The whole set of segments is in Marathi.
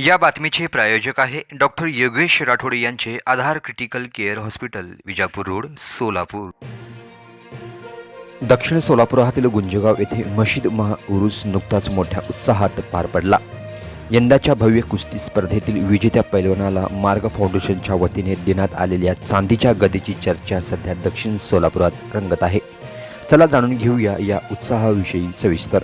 या बातमीचे प्रायोजक आहे डॉक्टर योगेश राठोड यांचे Aadhaar critical care hospital Vijapur road Solapur. दक्षिण सोलापुरातील गुंजगाव येथे मशीद महाउरुस नुकताच मोठ्या उत्साहात पार पडला. यंदाच्या भव्य कुस्ती स्पर्धेतील विजेत्या पैलवानाला मार्ग फाउंडेशनच्या वतीने देण्यात आलेल्या चांदीच्या गदेची चर्चा सध्या दक्षिण सोलापुरात रंगत आहे. चला जाणून घेऊया या उत्साहाविषयी सविस्तर.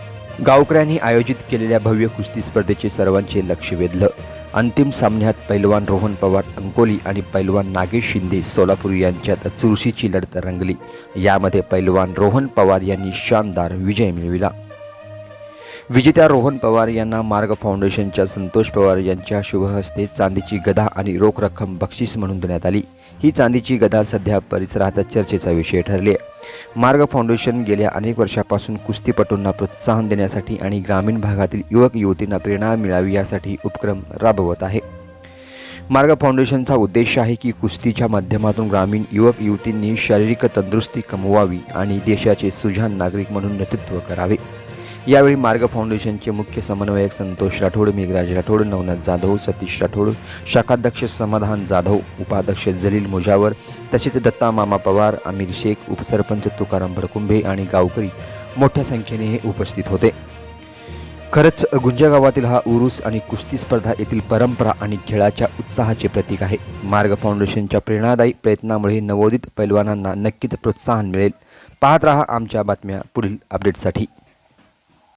गावकऱ्यांनी आयोजित केलेल्या भव्य कुस्ती स्पर्धेचे सर्वांचे लक्ष वेधलं. अंतिम सामन्यात पैलवान रोहन पवार अंकोली आणि पैलवान नागेश शिंदे सोलापूर यांच्यात चुरशीची लढत रंगली. यामध्ये पैलवान रोहन पवार यांनी शानदार विजय मिळविला. विजेत्या रोहन पवार यांना मार्ग फाउंडेशनच्या संतोष पवार यांच्या शुभहस्ते चांदीची गदा आणि रोख रक्कम बक्षीस म्हणून देण्यात आली. ही चांदीची गदा सध्या परिसरात चर्चेचा विषय ठरली आहे. मार्ग फाउंडेशन गेल्या अनेक वर्षापासून कुस्तीपटूंना प्रोत्साहन देण्यासाठी आणि ग्रामीण भागातील युवक युवतींना प्रेरणा मिळावी यासाठी उपक्रम राबवत आहे. मार्ग फाउंडेशनचा उद्देश आहे की कुस्तीच्या माध्यमातून ग्रामीण युवक युवतींनी शारीरिक तंदुरुस्ती कमवावी आणि देशाचे सुजान नागरिक म्हणून नेतृत्व करावे. यावेळी मार्ग फाउंडेशनचे मुख्य समन्वयक संतोष राठोड मेघराज राठोड नवनाथ जाधव सतीश राठोड शाखाध्यक्ष समाधान जाधव उपाध्यक्ष जलील मुजावर तसेच दत्ता मामा पवार आमिर शेख उपसरपंच तुकाराम भडकुंभे आणि गावकरी मोठ्या संख्येने हे उपस्थित होते. खरंच गुंजा गावातील हा उरूस आणि कुस्ती स्पर्धा येथील परंपरा आणि खेळाच्या उत्साहाचे प्रतीक आहे. मार्ग फाउंडेशनच्या प्रेरणादायी प्रयत्नामुळे नवोदित पैलवानांना नक्कीच प्रोत्साहन मिळेल. पाहत रहा आमच्या बातम्या पुढील अपडेटसाठी